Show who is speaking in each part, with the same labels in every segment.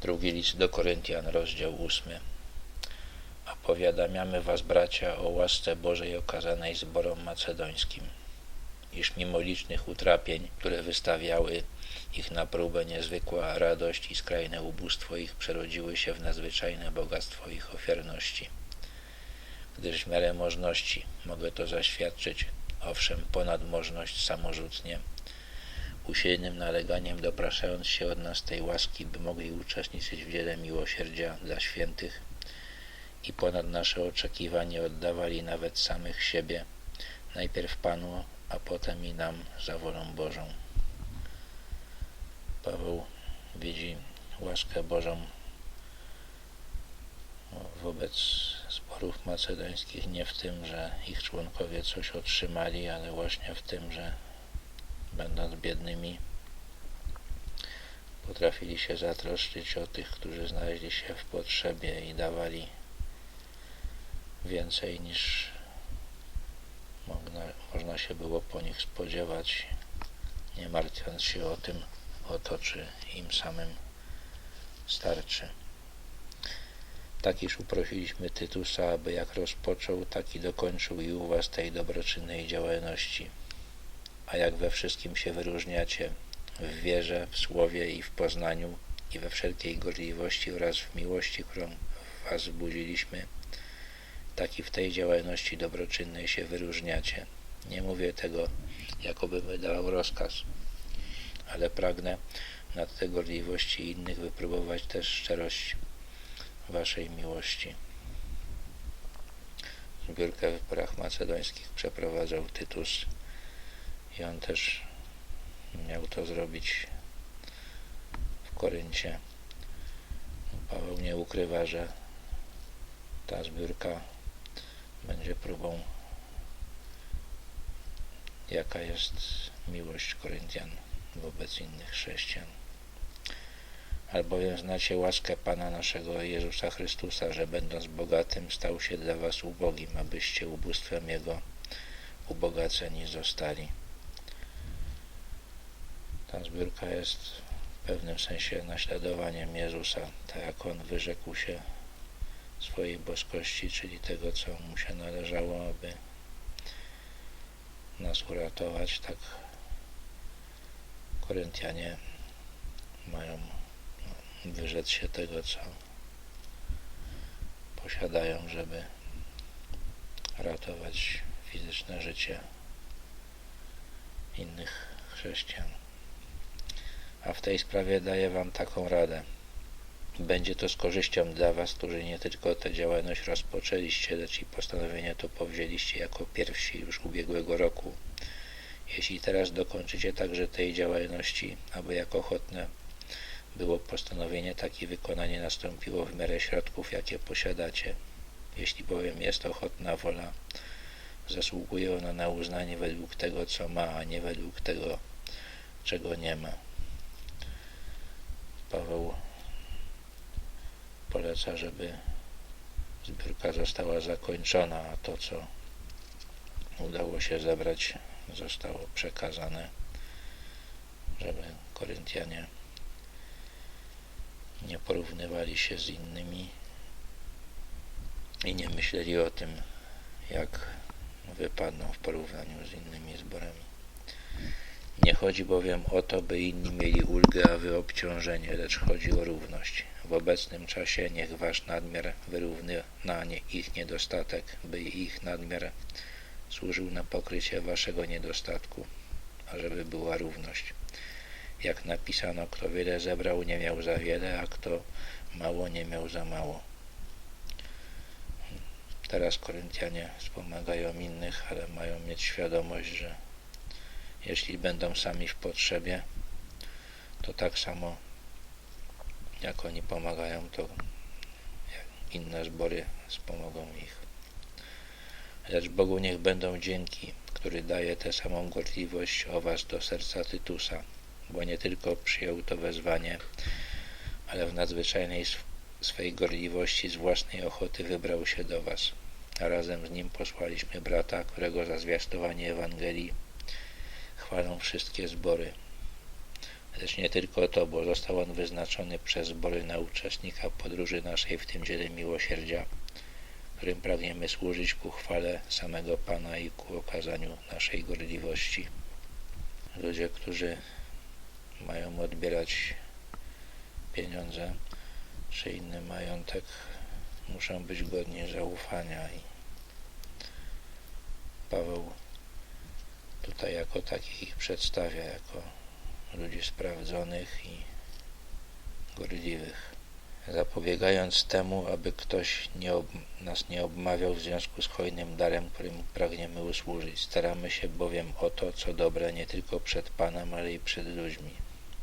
Speaker 1: Drugi list do Koryntian, rozdział 8. A powiadamiamy was, bracia, o łasce Bożej okazanej zborom macedońskim, iż mimo licznych utrapień, które wystawiały ich na próbę, niezwykła radość i skrajne ubóstwo ich przerodziły się w nadzwyczajne bogactwo ich ofiarności. Gdyż w miarę możności mogę to zaświadczyć, owszem, ponad możność samorzutnie, usilnym naleganiem dopraszając się od nas tej łaski, by mogli uczestniczyć w dziele miłosierdzia dla świętych i ponad nasze oczekiwanie oddawali nawet samych siebie, najpierw Panu, a potem i nam za wolą Bożą. Paweł widzi łaskę Bożą wobec zborów macedońskich nie w tym, że ich członkowie coś otrzymali, ale właśnie w tym, że będąc biednymi, potrafili się zatroszczyć o tych, którzy znaleźli się w potrzebie i dawali więcej niż można, można się było po nich spodziewać, nie martwiąc się o tym, o to, czy im samym starczy. Tak iż uprosiliśmy Tytusa, aby jak rozpoczął, tak i dokończył i u was tej dobroczynnej działalności. A jak we wszystkim się wyróżniacie, w wierze, w słowie i w poznaniu i we wszelkiej gorliwości oraz w miłości, którą w was wzbudziliśmy, tak i w tej działalności dobroczynnej się wyróżniacie. Nie mówię tego, jakoby wydawał rozkaz, ale pragnę nad te gorliwości innych wypróbować też szczerość waszej miłości. Zbiórkę w porach macedońskich przeprowadzał Tytus i on też miał to zrobić w Koryncie. Paweł nie ukrywa, że ta zbiórka będzie próbą, jaka jest miłość Koryntian wobec innych chrześcijan. Albowiem znacie łaskę Pana naszego Jezusa Chrystusa, że będąc bogatym stał się dla was ubogim, abyście ubóstwem Jego ubogaceni zostali. Ta zbiórka jest w pewnym sensie naśladowaniem Jezusa, tak jak On wyrzekł się swojej boskości, czyli tego, co Mu się należało, aby nas uratować, tak Koryntianie mają wyrzec się tego, co posiadają, żeby ratować fizyczne życie innych chrześcijan. A w tej sprawie daję Wam taką radę. Będzie to z korzyścią dla Was, którzy nie tylko tę działalność rozpoczęliście, lecz i postanowienie to powzięliście jako pierwsi już ubiegłego roku. Jeśli teraz dokończycie także tej działalności, aby jak ochotne było postanowienie, takie wykonanie nastąpiło w miarę środków, jakie posiadacie. Jeśli bowiem jest ochotna wola, zasługuje ona na uznanie według tego, co ma, a nie według tego, czego nie ma. Paweł poleca, żeby zbiórka została zakończona, a to, co udało się zebrać, zostało przekazane, żeby Koryntianie nie porównywali się z innymi i nie myśleli o tym, jak wypadną w porównaniu z innymi zborami. Nie chodzi bowiem o to, by inni mieli ulgę, a wy obciążenie, lecz chodzi o równość. W obecnym czasie niech wasz nadmiar wyrówny na nie ich niedostatek, by ich nadmiar służył na pokrycie waszego niedostatku, ażeby była równość. Jak napisano, kto wiele zebrał, nie miał za wiele, a kto mało, nie miał za mało. Teraz Koryntianie wspomagają innych, ale mają mieć świadomość, że jeśli będą sami w potrzebie, to tak samo jak oni pomagają, to inne zbory wspomogą ich. Lecz Bogu niech będą dzięki, który daje tę samą gorliwość o was do serca Tytusa, bo nie tylko przyjął to wezwanie, ale w nadzwyczajnej swej gorliwości z własnej ochoty wybrał się do was. A razem z nim posłaliśmy brata, którego za zwiastowanie Ewangelii chwalą wszystkie zbory. Lecz nie tylko to, bo został on wyznaczony przez zbory na uczestnika podróży naszej w tym dziele miłosierdzia, którym pragniemy służyć ku chwale samego Pana i ku okazaniu naszej gorliwości. Ludzie, którzy mają odbierać pieniądze czy inny majątek, muszą być godni zaufania i Paweł tutaj jako takich ich przedstawia, jako ludzi sprawdzonych i gorliwych, zapobiegając temu, aby ktoś nie nas nie obmawiał w związku z hojnym darem, którym pragniemy usłużyć. Staramy się bowiem o to, co dobre nie tylko przed Panem, ale i przed ludźmi.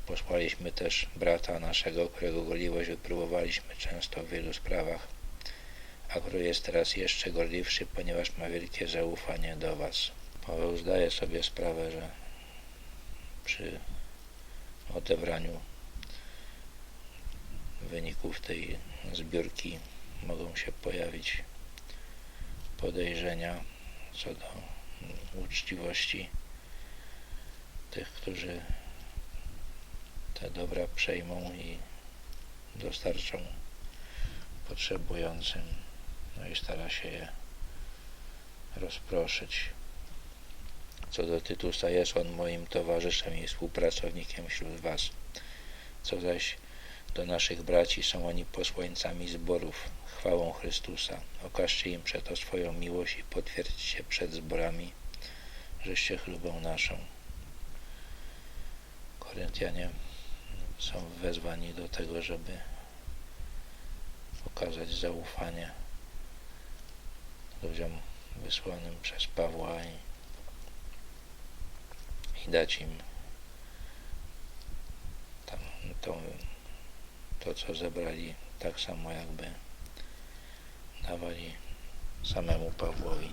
Speaker 1: Posłaliśmy też brata naszego, którego gorliwość wypróbowaliśmy często w wielu sprawach, a który jest teraz jeszcze gorliwszy, ponieważ ma wielkie zaufanie do Was. Paweł zdaje sobie sprawę, że przy odebraniu wyników tej zbiórki mogą się pojawić podejrzenia co do uczciwości tych, którzy te dobra przejmą i dostarczą potrzebującym, no i stara się je rozproszyć. Co do Tytusa, jest on moim towarzyszem i współpracownikiem wśród Was. Co zaś do naszych braci, są oni posłańcami zborów, chwałą Chrystusa. Okażcie im przeto swoją miłość i potwierdźcie przed zborami, żeście chlubą naszą. Koryntianie są wezwani do tego, żeby okazać zaufanie ludziom wysłanym przez Pawła i, i dać im tam, to, to, co zebrali, tak samo jakby dawali samemu Pawłowi.